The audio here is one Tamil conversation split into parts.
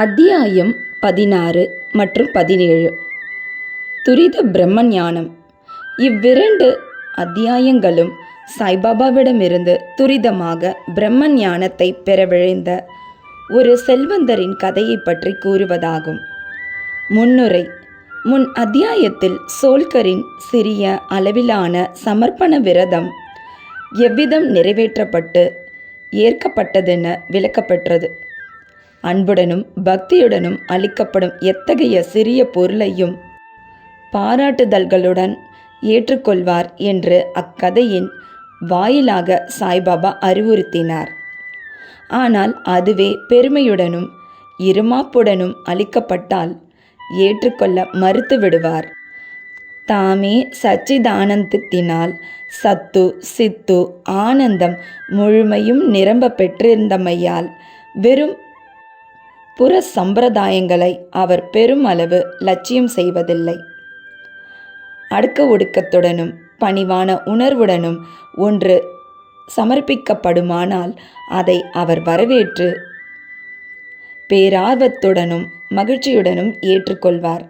அத்தியாயம் பதினாறு மற்றும் பதினேழு. துரித பிரம்ம ஞானம் இவ்விரண்டு அத்தியாயங்களும் சாய்பாபாவிடமிருந்து துரிதமாக பிரம்ம ஞானத்தை பெறவிழைந்த ஒரு செல்வந்தரின் கதையை பற்றி கூறுவதாகும். முன்னுரை. முன் அத்தியாயத்தில் சோல்கரின் சிறிய அளவிலான சமர்ப்பண விரதம் எவ்விதம் நிறைவேற்றப்பட்டு ஏற்கப்பட்டதென விளக்கப்பெற்றது. அன்புடனும் பக்தியுடனும் அளிக்கப்படும் எத்தகைய சிறிய பொருளையும் பாராட்டுதல்களுடன் ஏற்றுக்கொள்வார் என்று அக்கதையின் வாயிலாக சாய்பாபா அறிவுறுத்தினார். ஆனால் அதுவே பெருமையுடனும் இருமாப்புடனும் அளிக்கப்பட்டால் ஏற்றுக்கொள்ள மறுத்துவிடுவார் தாமே சச்சிதானந்தத்தினால் சத்து சித்து ஆனந்தம் முழுமையும் நிரம்ப பெற்றிருந்தமையால் வெறும் புற சம்பிரதாயங்களை அவர் பெருமளவு லட்சியம் செய்வதில்லை. அடுக்க ஒடுக்கத்துடனும் பணிவான உணர்வுடனும் ஒன்று சமர்ப்பிக்கப்படுமானால் அதை அவர் வரவேற்று பேரார்வத்துடனும் மகிழ்ச்சியுடனும் ஏற்றுக்கொள்வார்.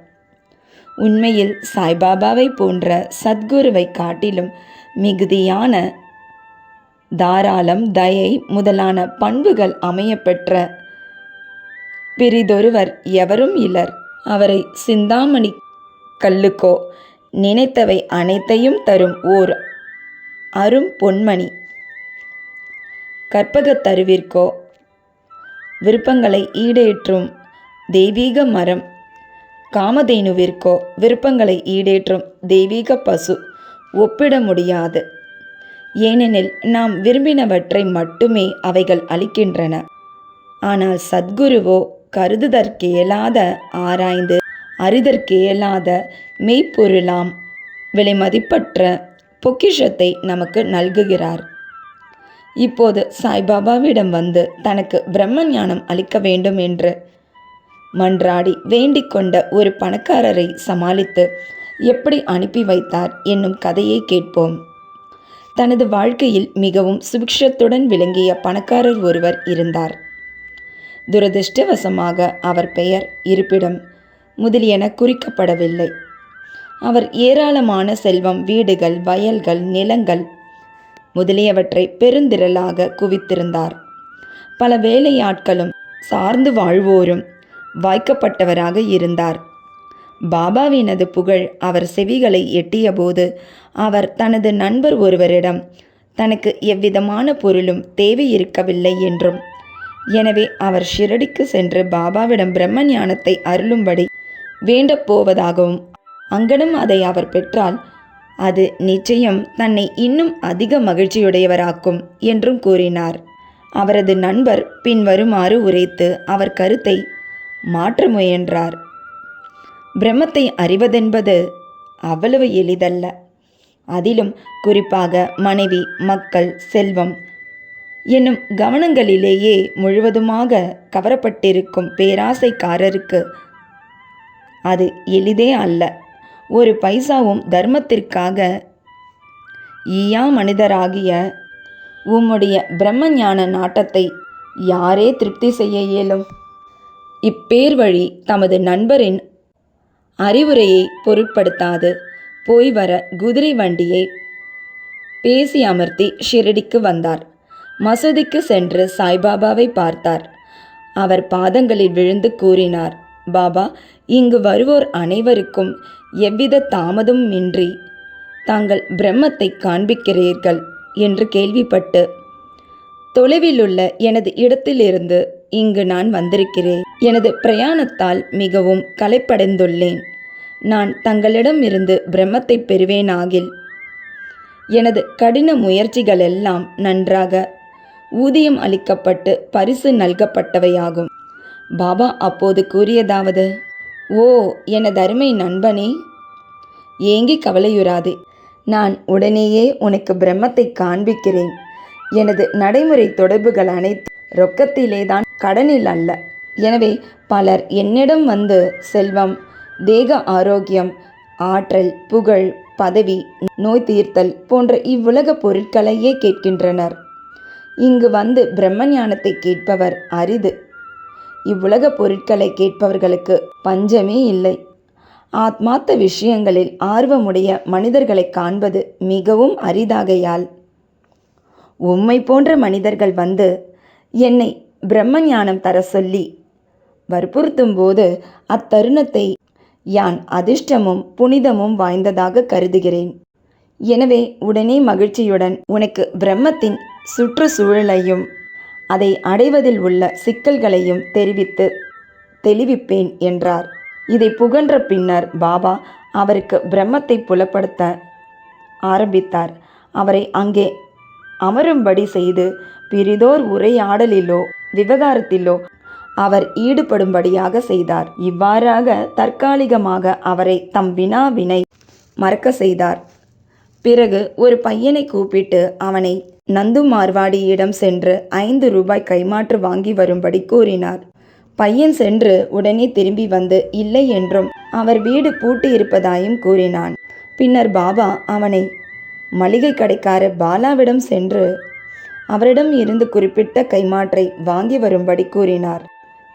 உண்மையில் சாய்பாபாவை போன்ற சத்குருவை காட்டிலும் மிகுதியான தாராளம் தயை முதலான பண்புகள் அமையப்பெற்ற பிறிதொருவர் எவரும் இலர் அவரை சிந்தாமணி கல்லுக்கோ நினைத்தவை அனைத்தையும் தரும் ஓர் அரும் பொன்மணி. கற்பகத்தருவிற்கோ விருப்பங்களை ஈடேற்றும் தெய்வீக மரம். காமதேனுவிற்கோ விருப்பங்களை ஈடேற்றும் தெய்வீக பசு. ஒப்பிட முடியாது. ஏனெனில் நாம் விரும்பினவற்றை மட்டுமே அவைகள் அளிக்கின்றன. ஆனால் சத்குருவோ கருதுதற்கியலாத ஆராய்ந்து அறிதற்கியலாத மெய்ப்பொருளாம் விலைமதிப்பற்ற பொக்கிஷத்தை நமக்கு நல்குகிறார். இப்போது சாய்பாபாவிடம் வந்து தனக்கு பிரம்ம ஞானம் அளிக்க வேண்டும் என்று மன்றாடி வேண்டிக் கொண்ட ஒரு பணக்காரரை சமாளித்து எப்படி அனுப்பி வைத்தார் என்னும் கதையை கேட்போம். தனது வாழ்க்கையில் மிகவும் சுபிக்ஷத்துடன் விளங்கிய பணக்காரர் ஒருவர் இருந்தார். துரதிருஷ்டவசமாக அவர் பெயர் இருப்பிடம் முதலியன குறிக்கப்படவில்லை. அவர் ஏராளமான செல்வம் வீடுகள் வயல்கள் நிலங்கள் முதலியவற்றை பெருந்திரளாக குவித்திருந்தார். பல வேலையாட்களும் சார்ந்து வாழ்வோரும் வாய்க்கப்பட்டவராக இருந்தார். பாபாவினது புகழ் அவர் செவிகளை எட்டியபோது அவர் தனது நண்பர் ஒருவரிடம் தனக்கு எவ்விதமான பொருளும் தேவை இருக்கவில்லை என்றும் எனவே அவர் ஷிரடிக்கு சென்று பாபாவிடம் பிரம்ம ஞானத்தை அருளும்படி வேண்டப் போவதாகவும் அங்கனும் அதை அவர் பெற்றால் அது நிச்சயம் தன்னை இன்னும் அதிக மகிழ்ச்சியுடையவராக்கும் என்றும் கூறினார். அவரது நண்பர் பின்வருமாறு உரைத்து அவர் கருத்தை மாற்ற முயன்றார். பிரம்மத்தை அறிவதென்பது அவ்வளவு எளிதல்ல. அதிலும் குறிப்பாக மனைவி மக்கள் செல்வம் என்னும் கவனங்களிலேயே முழுவதுமாக கவரப்பட்டிருக்கும் பேராசைக்காரருக்கு அது எளிதே அல்ல. ஒரு பைசாவும் தர்மத்திற்காக ஈயா மனிதராகிய உம்முடைய பிரம்மஞான நாட்டத்தை யாரே திருப்தி செய்ய இயலும்? இப்பேர் வழி தமது நண்பரின் அறிவுரையை பொருட்படுத்தாது. போய் வர குதிரை வண்டியை பேசி அமர்த்தி ஷிரடிக்கு வந்தார். மசூதிக்கு சென்று சாய்பாபாவை பார்த்தார். அவர் பாதங்களில் விழுந்து கூறினார் பாபா இங்கு வருவோர் அனைவருக்கும் எவ்வித தாமதமும் இன்றி தாங்கள் பிரம்மத்தை காண்பிக்கிறீர்கள் என்று கேள்விப்பட்டு தொலைவிலுள்ள எனது இடத்திலிருந்து இங்கு நான் வந்திருக்கிறேன். எனது பிரயாணத்தால் மிகவும் களைப்படைந்துள்ளேன். நான் தங்களிடம் இருந்து பிரம்மத்தை பெறுவேனாகில் எனது கடின முயற்சிகளெல்லாம் நன்றாக ஊதியம் அளிக்கப்பட்டு பரிசு நல்கப்பட்டவையாகும். பாபா அப்போது கூறியதாவது ஓ எனது அருமை நண்பனே ஏங்கி கவலையுறாதே. நான் உடனேயே உனக்கு பிரம்மத்தை காண்பிக்கிறேன். எனது நடைமுறை தொடர்புகள் அனைத்து ரொக்கத்திலேதான் கடனில் அல்ல. எனவே பலர் என்னிடம் வந்து செல்வம் தேக ஆரோக்கியம் ஆற்றல் புகழ் பதவி நோய் தீர்த்தல் போன்ற இவ்வுலக பொருட்களையே கேட்கின்றனர். இங்கு வந்து பிரம்ம ஞானத்தை கேட்பவர் அரிது. இவ்வுலக பொருட்களை கேட்பவர்களுக்கு பஞ்சமே இல்லை. ஆத்மார்த்த விஷயங்களில் ஆர்வமுடைய மனிதர்களை காண்பது மிகவும் அரிதாகையால். உம்மை போன்ற மனிதர்கள் வந்து என்னை பிரம்ம ஞானம் தர சொல்லி வற்புறுத்தும் போது அத்தருணத்தை யான் அதிர்ஷ்டமும் புனிதமும் வாய்ந்ததாக கருதுகிறேன். எனவே உடனே மகிழ்ச்சியுடன் உனக்கு பிரம்மத்தின் சுற்றுச்சூழலையும் அதை அடைவதில் உள்ள சிக்கல்களையும் தெரிவித்து தெளிவிப்பேன் என்றார். இதை புகன்ற பின்னர் பாபா அவருக்கு பிரம்மத்தை புலப்படுத்த ஆரம்பித்தார். அவரை அங்கே அமரும்படி செய்து பிரிதோர் உரையாடலிலோ விவகாரத்திலோ அவர் ஈடுபடும்படியாக செய்தார். இவ்வாறாக தற்காலிகமாக அவரை தம் வினாவினை மறக்க செய்தார். பிறகு ஒரு பையனை கூப்பிட்டு அவனை நந்து மார்வாடியிடம் சென்று ஐந்து ரூபாய் கைமாற்று வாங்கி வரும்படி கூறினார். பையன் சென்று உடனே திரும்பி வந்து இல்லை என்றும் அவர் வீடு பூட்டி இருப்பதாயும் கூறினான். பின்னர் பாபா அவனை மளிகை கடைக்கார பாலாவிடம் சென்று அவரிடம் இருந்து குறிப்பிட்ட கைமாற்றை வாங்கி வரும்படி கூறினார்.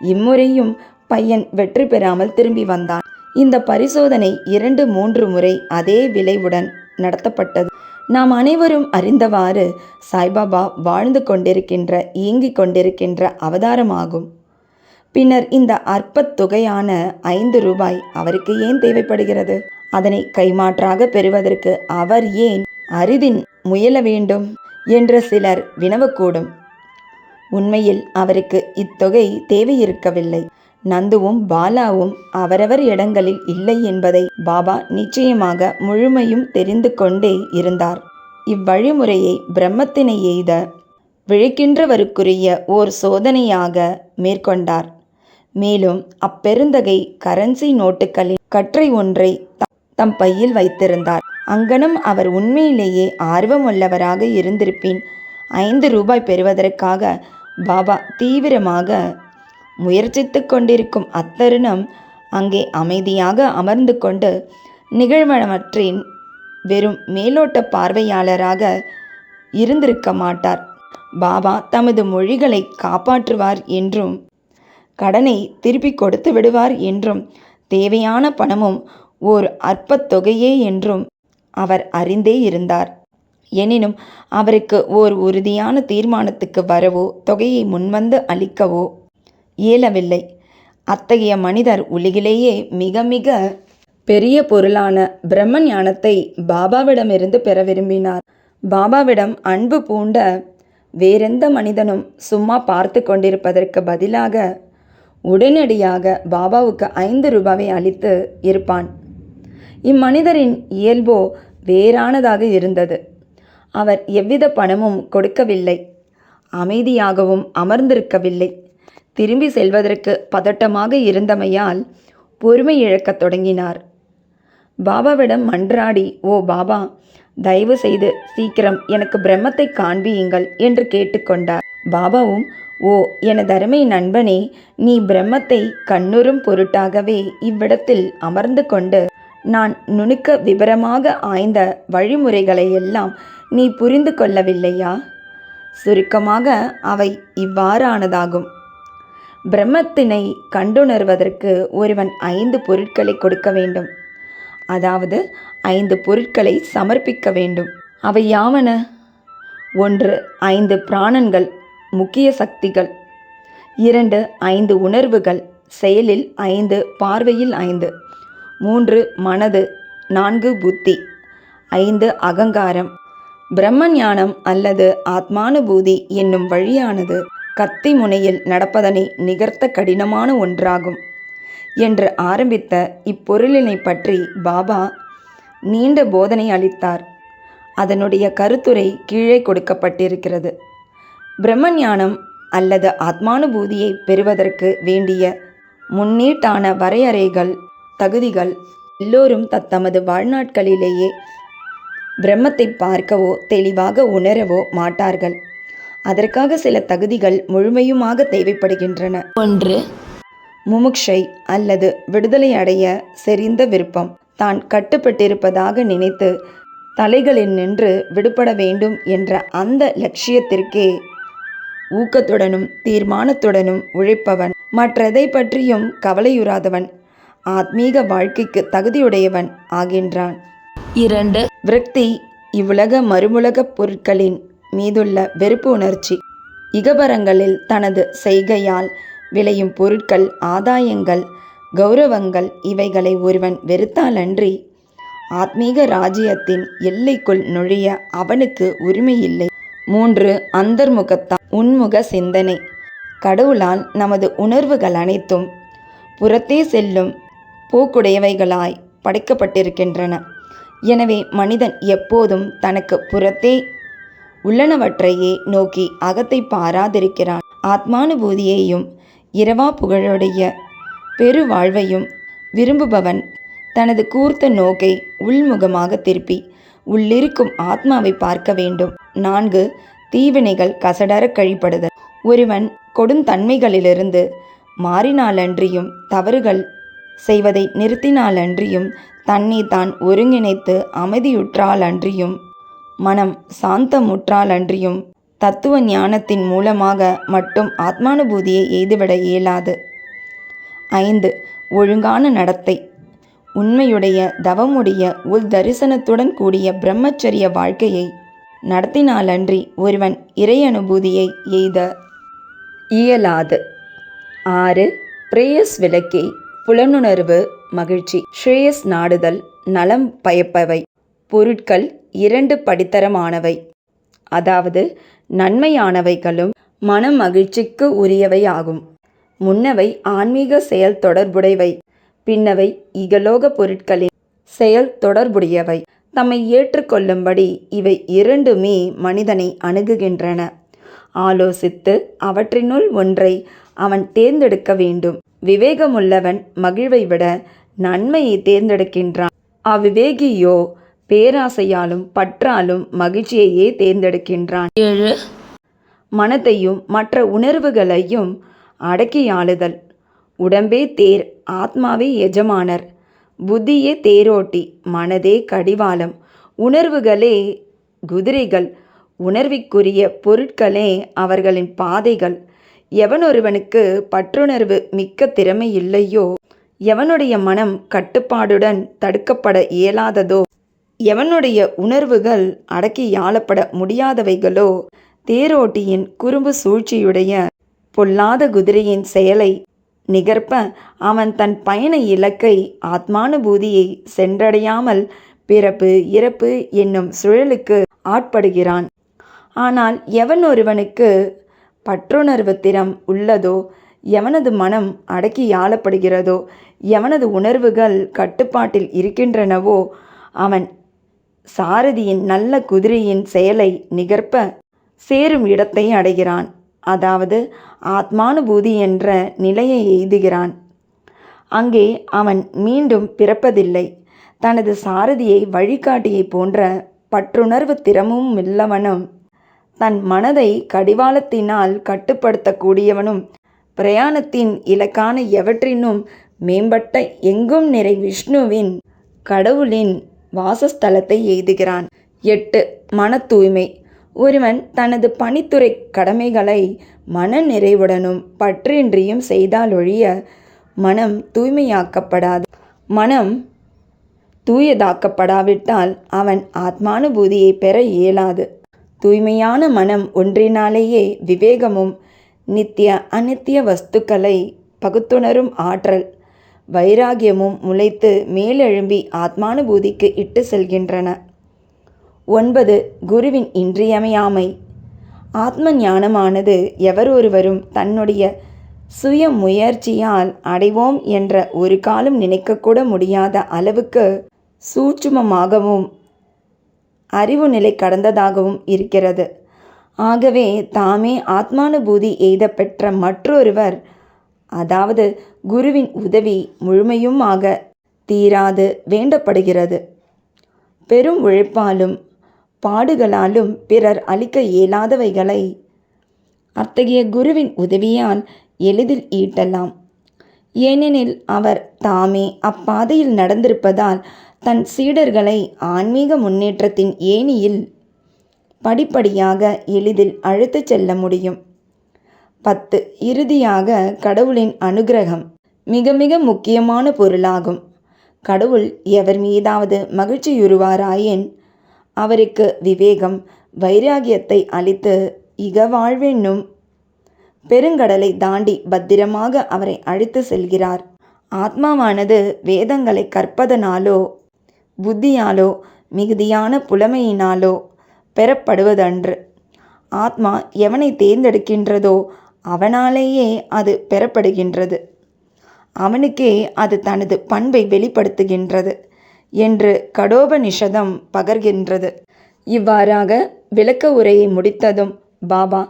இம்முறையும் பையன் வெற்றி பெறாமல் திரும்பி வந்தான். இந்த பரிசோதனை இரண்டு மூன்று முறை அதே விளைவுடன் நடத்தப்பட்டது. நாம் அனைவரும் அறிந்தவாறு சாய்பாபா வாழ்ந்து கொண்டிருக்கின்ற இயங்கிக் கொண்டிருக்கின்ற அவதாரமாகும். பின்னர் இந்த அற்பத் தொகையான ஐந்து ரூபாய் அவருக்கு ஏன் தேவைப்படுகிறது? அதனை கைமாற்றாக பெறுவதற்கு அவர் ஏன் அரிதின் முயல வேண்டும் என்ற சிலர் வினவக்கூடும். உண்மையில் அவருக்கு இத்தொகை தேவையிருக்கவில்லை. நந்துவும் பாலாவும் அவரவர் இடங்களில் இல்லை என்பதை பாபா நிச்சயமாக முழுமையும் தெரிந்து கொண்டே இருந்தார். இவ்வழிமுறையை பிரம்மத்தினை எய்த விழிக்கின்றவருக்குரிய ஓர் சோதனையாக மேற்கொண்டார். மேலும் அப்பெருந்தகை கரன்சி நோட்டுகளின் கற்றை ஒன்றை த- தம் பையில் வைத்திருந்தார். அங்கனம் அவர் உண்மையிலேயே ஆர்வமுள்ளவராக இருந்திருப்பின் ஐந்து ரூபாய் பெறுவதற்காக பாபா தீவிரமாக முயற்சித்து கொண்டிருக்கும் அத்தருணம் அங்கே அமைதியாக அமர்ந்து கொண்டு நிகழ்வனவற்றின் வெறும் மேலோட்ட பார்வையாளராக இருந்திருக்க மாட்டார். பாபா தமது மொழிகளை காப்பாற்றுவார் என்றும் கடனை திருப்பி கொடுத்து விடுவார் என்றும் தேவையான பணமும் ஓர் அற்பத் தொகையே என்றும் அவர் அறிந்தே இருந்தார். எனினும் அவருக்கு ஓர் உறுதியான தீர்மானத்துக்கு வரவோ தொகையை முன்வந்து அளிக்கவோ இயலவில்லை. அத்தகைய மனிதர் உலகிலேயே மிக மிக பெரிய பொருளான பிரம்ம ஞானத்தை பாபாவிடமிருந்து பெற விரும்பினார். பாபாவிடம் அன்பு பூண்ட வேறெந்த மனிதனும் சும்மா பார்த்து கொண்டிருப்பதற்கு பதிலாக உடனடியாக பாபாவுக்கு ஐந்து ரூபாவை அளித்து இருப்பான். இம்மனிதரின் இயல்போ வேறானதாக இருந்தது. அவர் எவ்வித பணமும் கொடுக்கவில்லை. அமைதியாகவும் அமர்ந்திருக்கவில்லை. திரும்பி செல்வதற்கு பதட்டமாக இருந்தமையால் பொறுமை இழக்கத் தொடங்கினார். பாபாவிடம் மன்றாடி ஓ பாபா தயவு செய்து சீக்கிரம் எனக்கு பிரம்மத்தை காண்பியுங்கள் என்று கேட்டுக்கொண்டார் பாபாவும் ஓ என தருமை நண்பனே நீ பிரம்மத்தை கண்ணுறும் பொருட்டாகவே இவ்விடத்தில் அமர்ந்து கொண்டு நான் நுணுக்க விபரமாக ஆய்ந்த வழிமுறைகளையெல்லாம் நீ புரிந்து கொள்ளவில்லையா? சுருக்கமாக அவை இவ்வாறானதாகும். பிரம்மத்தினை கண்டுணர்வதற்கு ஒருவன் ஐந்து பொருட்களை கொடுக்க வேண்டும். அதாவது ஐந்து பொருட்களை சமர்ப்பிக்க வேண்டும். அவை யாவன? ஒன்று ஐந்து பிராணன்கள் முக்கிய சக்திகள். இரண்டு ஐந்து உணர்வுகள் செயலில் ஐந்து பார்வையில் ஐந்து. மூன்று மனது. நான்கு புத்தி. ஐந்து அகங்காரம். பிரம்ம ஞானம் அல்லது ஆத்மானுபூதி என்னும் வழியானது. கத்தி முனையில் நடப்பதனை நிகர்த்த கடினமான ஒன்றாகும் என்று ஆரம்பித்த இப்பொருளினை பற்றி பாபா நீண்ட போதனை அளித்தார். அதனுடைய கருத்துரை கீழே கொடுக்கப்பட்டிருக்கிறது. பிரம்ம ஞானம் அல்லது ஆத்மானுபூதியை பெறுவதற்கு வேண்டிய முன்னீட்டான வரையறைகள் தகுதிகள் எல்லோரும் தத்தமது வாழ்நாட்களிலேயே பிரம்மத்தை பார்க்கவோ தெளிவாக உணரவோ மாட்டார்கள். அதற்காக சில தகுதிகள் முழுமையுமாக தேவைப்படுகின்றன. ஒன்று. முமுக்ஷை அல்லது விடுதலை அடைய செறிந்த விருப்பம். தான் கட்டுப்பட்டிருப்பதாக நினைத்து தலைகளில் நின்று விடுபட வேண்டும் என்ற அந்த லட்சியத்திற்கே ஊக்கத்துடனும் தீர்மானத்துடனும் உழைப்பவன். மற்றதை பற்றியும் கவலையுறாதவன். ஆத்மீக வாழ்க்கைக்கு தகுதியுடையவன் ஆகின்றான். இரண்டு. விரக்தி இவ்வுலக மறுமுலகப் பொருட்களின் மீதுள்ள வெறுப்பு உணர்ச்சி. இகபரங்களில் தனது செய்கையால் விளையும் பொருட்கள் ஆதாயங்கள் கௌரவங்கள் இவைகளை ஒருவன் வெறுத்தாலன்றி ஆத்மீக ராஜ்யத்தின் எல்லைக்குள் நுழைய அவனுக்கு உரிமையில்லை. மூன்று அந்தர்முகத்தா உன்முக சிந்தனை. கடவுளால் நமது உணர்வுகள் அனைத்தும் புறத்தே செல்லும் போக்குடையவைகளாய் படைக்கப்பட்டிருக்கின்றன. எனவே மனிதன் எப்போதும் தனக்கு புறத்தே உள்ளனவற்றையே நோக்கி அகத்தை பாராதிருக்கிறான். ஆத்மானுபூதியையும் இரவா புகழுடைய பெருவாழ்வையும் விரும்புபவன் தனது கூர்த்த நோக்கை உள்முகமாக திருப்பி உள்ளிருக்கும் ஆத்மாவை பார்க்க வேண்டும். நான்கு தீவினைகள் கசடர கழிப்படுதல். ஒருவன் கொடுந்தன்மைகளிலிருந்து மாறினாலன்றியும் தவறுகள் செய்வதை நிறுத்தினாலன்றியும் தன்னை தான் ஒருங்கிணைத்து அமைதியுற்றாலன்றியும் மனம் சாந்தமுற்றாலன்றியும் தத்துவ ஞானத்தின் மூலமாக மட்டும் ஆத்மானுபூதியை எய்துவிட இயலாது. ஐந்து ஒழுங்கான நடத்தை. உண்மையுடைய தவமுடைய உள் தரிசனத்துடன் கூடிய பிரம்மச்சரிய வாழ்க்கையை நடத்தினாலன்றி ஒருவன் இறை அனுபூதியை எய்த இயலாது. ஆறு பிரேயஸ் விளக்கே புலனுணர்வு மகிழ்ச்சி. ஸ்ரேயஸ் நாடுதல் நலம் பயப்பவை. பொருட்கள் இரண்டு படித்தரமானவை. அதாவது நன்மையானவைகளும் மன மகிழ்ச்சிக்கு உரியவை ஆகும் முன்னவை ஆன்மீக செயல் தொடர்புடையவை. பின்னவை இகலோக பொருட்களின் செயல் தொடர்புடையவை. தம்மை ஏற்றுக்கொள்ளும்படி இவை இரண்டுமே மனிதனை அணுகுகின்றன. ஆலோசித்து அவற்றினுள் ஒன்றை அவன் தேர்ந்தெடுக்க வேண்டும். விவேகமுள்ளவன் மகிழ்வை விட நன்மையை தேர்ந்தெடுக்கின்றான். அவ்விவேகியோ பேராசையாலும் பற்றாலும் மகிழ்ச்சியையே தேர்ந்தெடுக்கின்றான். ஏழு. மனத்தையும் மற்ற உணர்வுகளையும் அடக்கியாளுதல். உடம்பே தேர் ஆத்மாவே எஜமானர். புத்தியே தேரோட்டி மனதே கடிவாளம். உணர்வுகளே குதிரைகள். உணர்விற்குரிய பொருட்களே அவர்களின் பாதைகள். எவனொருவனுக்கு பற்றுணர்வு மிக்க திறமை இல்லையோ எவனுடைய மனம் கட்டுப்பாடுடன் தடுக்கப்பட இயலாததோ எவனுடைய உணர்வுகள் அடக்கியாளப்பட முடியாதவைகளோ தேரோட்டியின் குறும்பு சூழ்ச்சியுடைய பொல்லாத குதிரையின் செயலை நிகர்ப்ப அவன் தன் பயண இலக்கை ஆத்மானுபூதியை சென்றடையாமல் பிறப்பு இறப்பு என்னும் சுழலுக்கு ஆட்படுகிறான். ஆனால் எவன் ஒருவனுக்கு பற்றுணர்வு திறம் உள்ளதோ எவனது மனம் அடக்கியாளப்படுகிறதோ எவனது உணர்வுகள் கட்டுப்பாட்டில் இருக்கின்றனவோ அவன் சாரதியின் நல்ல குதிரையின் செயலை நிகர்ப்ப சேரும் இடத்தை அடைகிறான். அதாவது ஆத்மானுபூதி என்ற நிலையை எய்துகிறான். அங்கே அவன் மீண்டும் பிறப்பதில்லை. தனது சாரதியை வழிகாட்டியை போன்ற பற்றுணர்வு திறமும் இல்லவனும் தன் மனதை கடிவாளத்தினால் கட்டுப்படுத்தக்கூடியவனும் பிரயாணத்தின் இலக்கான எவற்றினும் மேம்பட்ட எங்கும் நிறை விஷ்ணுவின் கடவுளின் வாசஸ்தலத்தை எய்துகிறான். எட்டு. மன தூய்மை ஒருவன் தனது பணித்துறை கடமைகளை மன நிறைவுடனும் பற்றின்றியும் செய்தாலொழிய மனம் தூய்மையாக்கப்படாது. மனம் தூயதாக்கப்படாவிட்டால் அவன் ஆத்மானுபூதியை பெற இயலாது. தூய்மையான மனம் ஒன்றினாலேயே விவேகமும் நித்திய அநித்திய வஸ்துக்களை பகுத்துணரும் ஆற்றல் வைராகியமும் முளைத்து மேலெழும்பி ஆத்மானுபூதிக்கு இட்டு செல்கின்றன. ஒன்பது. குருவின் இன்றியமையாமை. ஆத்ம ஞானமானது எவரொருவரும் தன்னுடைய சுய முயற்சியால் அடைவோம் என்ற ஒரு காலம் நினைக்கக்கூட முடியாத அளவுக்கு சூட்சுமமாகவும் அறிவு நிலை கடந்ததாகவும் இருக்கிறது. ஆகவே தாமே ஆத்மானுபூதி எய்த பெற்ற மற்றொருவர் அதாவது குருவின் உதவி முழுமையுமாக தீராது வேண்டப்படுகிறது. பெரும் உழைப்பாலும் பாடுகளாலும் பிறர் அளிக்க இயலாதவைகளை அத்தகைய குருவின் உதவியால் எளிதில் ஈட்டலாம். ஏனெனில் அவர் தாமே அப்பாதையில் நடந்திருப்பதால் தன் சீடர்களை ஆன்மீக முன்னேற்றத்தின் ஏணியில் படிப்படியாக எளிதில் அழைத்துச் செல்ல முடியும். பத்து இறுதியாக கடவுளின் அனுக்கிரகம் மிக மிக முக்கியமான பொருளாகும். கடவுள் எவர் மீதாவது மகிழ்ச்சியுறுவாராயின் அவருக்கு விவேகம் வைராகியத்தை அளித்து இக வாழ்வென்னும். பெருங்கடலை தாண்டி பத்திரமாக அவரை அழைத்து செல்கிறார். ஆத்மாவானது வேதங்களை கற்பதனாலோ புத்தியாலோ மிகுதியான புலமையினாலோ பெறப்படுவதன்று. ஆத்மா எவனை தேர்ந்தெடுக்கின்றதோ அவனாலேயே அது பெறப்படுகின்றது. அவனுக்கே அது தனது பண்பை வெளிப்படுத்துகின்றது என்று கடோபனிஷதம் பகர்கின்றது. இவ்வாறாக விளக்க உரையை முடித்ததும் பாபா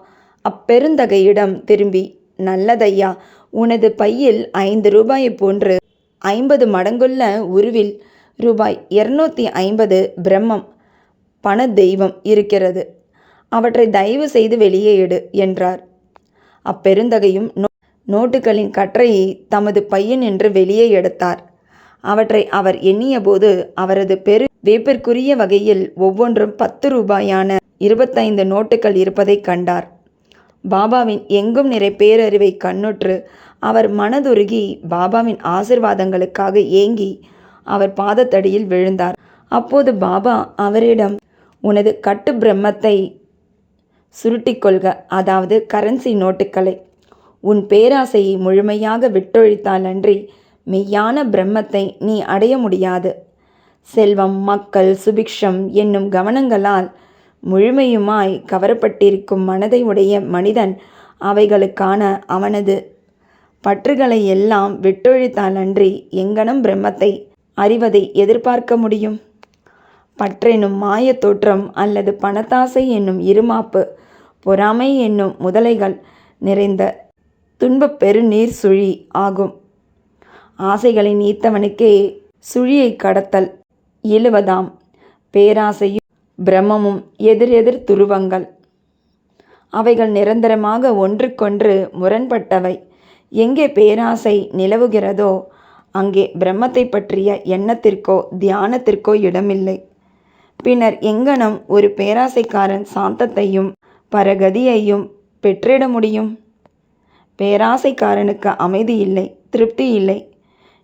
அப்பெருந்தகையிடம் திரும்பி நல்லதையா உனது பையில் ஐந்து ரூபாயை போன்று ஐம்பது மடங்குள்ள உருவில் ரூபாய் இருநூத்தி ஐம்பது பிரம்மம் பண தெய்வம் இருக்கிறது. அவற்றை தயவு செய்து வெளியே எடு என்றார். அப்பெருந்தகையும் நோ நோட்டுகளின் கற்றையை தமது பையனின்று வெளியே எடுத்தார். அவற்றை அவர் எண்ணியபோது அவரது பெரு வேப்பிற்குரிய வகையில் ஒவ்வொன்றும் பத்து ரூபாயான இருபத்தைந்து நோட்டுகள் இருப்பதைக் கண்டார். பாபாவின் எங்கும் நிறை பேரறிவை கண்ணுற்று அவர் மனதுருகி பாபாவின் ஆசிர்வாதங்களுக்காக ஏங்கி அவர் பாதத்தடியில் விழுந்தார். அப்போது பாபா அவரிடம் உனது கட்டு பிரம்மத்தை சுருட்டிக்கொள்க அதாவது கரன்சி நோட்டுகளை. உன் பேராசையை முழுமையாக விட்டொழித்தாலன்றி மெய்யான பிரம்மத்தை நீ அடைய முடியாது. செல்வம் மக்கள் சுபிக்ஷம் என்னும் கவனங்களால் முழுமையுமாய் கவரப்பட்டிருக்கும் மனதை உடைய மனிதன் அவைகளுக்கான அவனது பற்றுகளை எல்லாம் விட்டொழித்தாலன்றி எங்கனம் பிரம்மத்தை அறிவதை எதிர்பார்க்க முடியும்? பற்றெனும் மாயத் தோற்றம் அல்லது பணத்தாசை என்னும் இருமாப்பு பொறாமை என்னும் முதலைகள் நிறைந்த துன்பப் பெருநீர் சுழி ஆகும். ஆசைகளை நீத்தவனுக்கே சுழியை கடத்தல் இழுவதாம். பேராசையும் பிரமமும் எதிர் எதிர் துருவங்கள். அவைகள் நிரந்தரமாக ஒன்றுக்கொன்று முரண்பட்டவை. எங்கே பேராசை நிலவுகிறதோ அங்கே பிரம்மத்தை பற்றிய எண்ணத்திற்கோ தியானத்திற்கோ இடமில்லை. பின்னர் எங்கனம் ஒரு பேராசைக்காரன் சாந்தத்தையும் பரகதியையும் பெற்றிட முடியும்? பேராசைக்காரனுக்கு அமைதி இல்லை திருப்தி இல்லை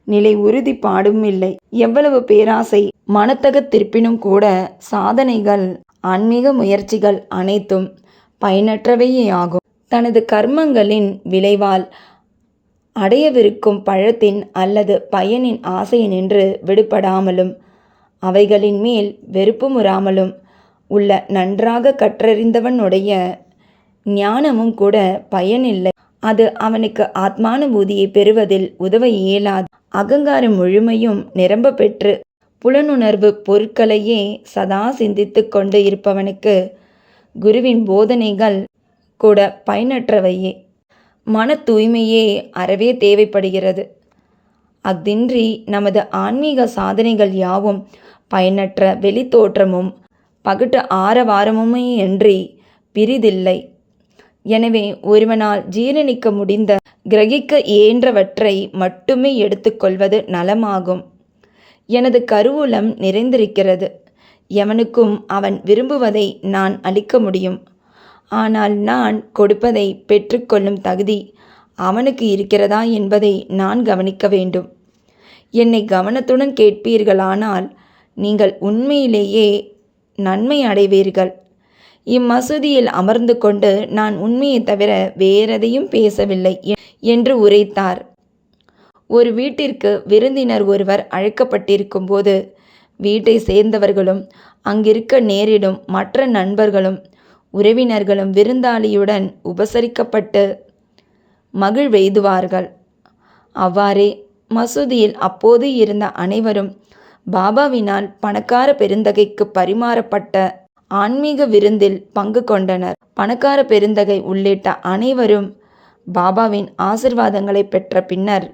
நிலை உறுதி பாடும் இல்லை. எவ்வளவு பேராசை மனத்தகத்திருப்பினும் கூட சாதனைகள் ஆன்மீக முயற்சிகள் அனைத்தும் பயனற்றவையே ஆகும் தனது கர்மங்களின் விளைவால் அடையவிருக்கும் பழத்தின் அல்லது பயனின் ஆசையினின்று விடுபடாமலும் அவைகளின் மேல் வெறுப்புமுறாமலும் உள்ள நன்றாக கற்றறிந்தவனுடைய ஞானமும் கூட பயனில்லை. அது அவனுக்கு ஆத்மானுபூதியை பெறுவதில் உதவ இயலாது. அகங்காரம் முழுமையும் நிரம்ப பெற்று புலனுணர்வு பொருட்களையே சதா சிந்தித்து கொண்டு இருப்பவனுக்கு குருவின் போதனைகள் கூட பயனற்றவையே. மன தூய்மையே அறவே தேவைப்படுகிறது. அஃதின்றி நமது ஆன்மீக சாதனைகள் யாவும் பயனற்ற வெளித்தோற்றமும் பகுட்டு ஆரவாரமுமே அன்றி பிரிதில்லை. எனவே ஒருவனால் ஜீரணிக்க முடிந்த கிரகிக்க இயன்றவற்றை மட்டுமே எடுத்துக்கொள்வது நலமாகும். எனது கருவூலம் நிறைந்திருக்கிறது. எவனுக்கும் அவன் விரும்புவதை நான் அளிக்க முடியும். ஆனால் நான் கொடுப்பதை பெற்றுக்கொள்ளும் தகுதி அவனுக்கு இருக்கிறதா என்பதை நான் கவனிக்க வேண்டும். என்னை கவனத்துடன் கேட்பீர்களானால் நீங்கள் உண்மையிலேயே நன்மை அடைவீர்கள். இம்மசூதியில் அமர்ந்து கொண்டு நான் உண்மையை தவிர வேறெதையும் பேசவில்லை என்று உரைத்தார். ஒரு வீட்டிற்கு விருந்தினர் ஒருவர் அழைக்கப்பட்டிருக்கும் போது வீட்டை சேர்ந்தவர்களும் அங்கிருக்க நேரிடும் மற்ற நண்பர்களும் உறவினர்களும் விருந்தாளியுடன் உபசரிக்கப்பட்டு மகிழ்வெய்துவார்கள் அவ்வாறே மசூதியில் அப்போது இருந்த அனைவரும் பாபாவினால் பணக்கார பெருந்தகைக்கு பரிமாறப்பட்ட ஆன்மீக விருந்தில் பங்கு கொண்டனர். பணக்கார பெருந்தகை உள்ளிட்ட அனைவரும் பாபாவின் ஆசிர்வாதங்களை பெற்ற பின்னர்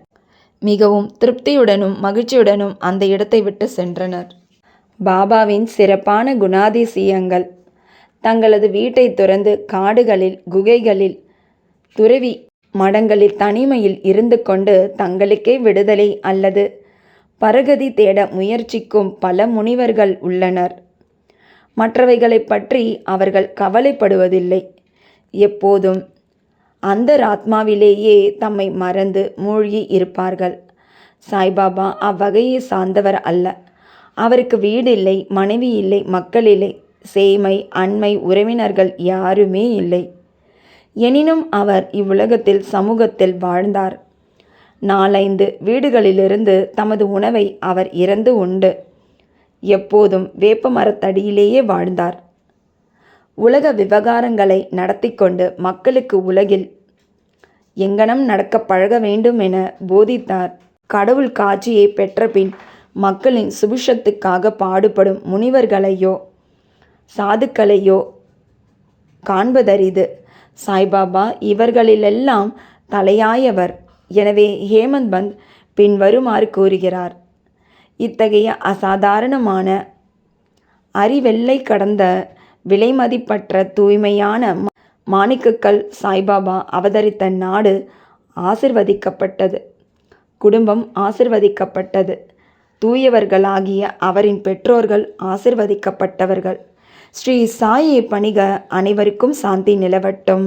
மிகவும் திருப்தியுடனும் மகிழ்ச்சியுடனும் அந்த இடத்தை விட்டு சென்றனர். பாபாவின் சிறப்பான குணாதிசயங்கள் தங்களது வீட்டை துறந்து காடுகளில் குகைகளில் துறவி மடங்களில் தனிமையில் இருந்து கொண்டு தங்களுக்கே விடுதலை அல்லது பரகதி தேட முயற்சிக்கும் பல முனிவர்கள் உள்ளனர். மற்றவைகளைப் பற்றி அவர்கள் கவலைப்படுவதில்லை. எப்போதும் அந்தராத்மாவிலேயே தம்மை மறந்து மூழ்கி இருப்பார்கள். சாய்பாபா அவ்வகையை சார்ந்தவர் அல்ல. அவருக்கு வீடு இல்லை மனைவி இல்லை மக்கள் இல்லை சேமை அண்மை உறவினர்கள் யாருமே இல்லை. எனினும் அவர் இவ்வுலகத்தில் சமூகத்தில் வாழ்ந்தார். நாலைந்து வீடுகளிலிருந்து தமது உணவை அவர் இறந்து உண்டு. எப்போதும் வேப்ப மரத்தடியிலேயே வாழ்ந்தார். உலக விவகாரங்களை நடத்தி கொண்டு மக்களுக்கு உலகில் எங்கனம் நடக்க பழக வேண்டும் என போதித்தார். கடவுள் காட்சியை பெற்றபின் மக்களின் சுபிஷத்துக்காக பாடுபடும் முனிவர்களையோ சாதுக்களையோ காண்பதரிது. சாய்பாபா இவர்களிலெல்லாம் தலையாயவர். எனவே ஹேமந்த் பந்த் பின்வருமாறு கூறுகிறார். இத்தகைய அசாதாரணமான அறிவெல்லை கடந்த விலைமதிப்பற்ற தூய்மையான மாணிக்கக்கல் சாய்பாபா அவதரித்த நாடு ஆசிர்வதிக்கப்பட்டது. குடும்பம் ஆசிர்வதிக்கப்பட்டது. தூயவர்களாகிய அவரின் பெற்றோர்கள் ஆசிர்வதிக்கப்பட்டவர்கள். ஸ்ரீ சாயி பணிக அனைவருக்கும் சாந்தி நிலவட்டும்.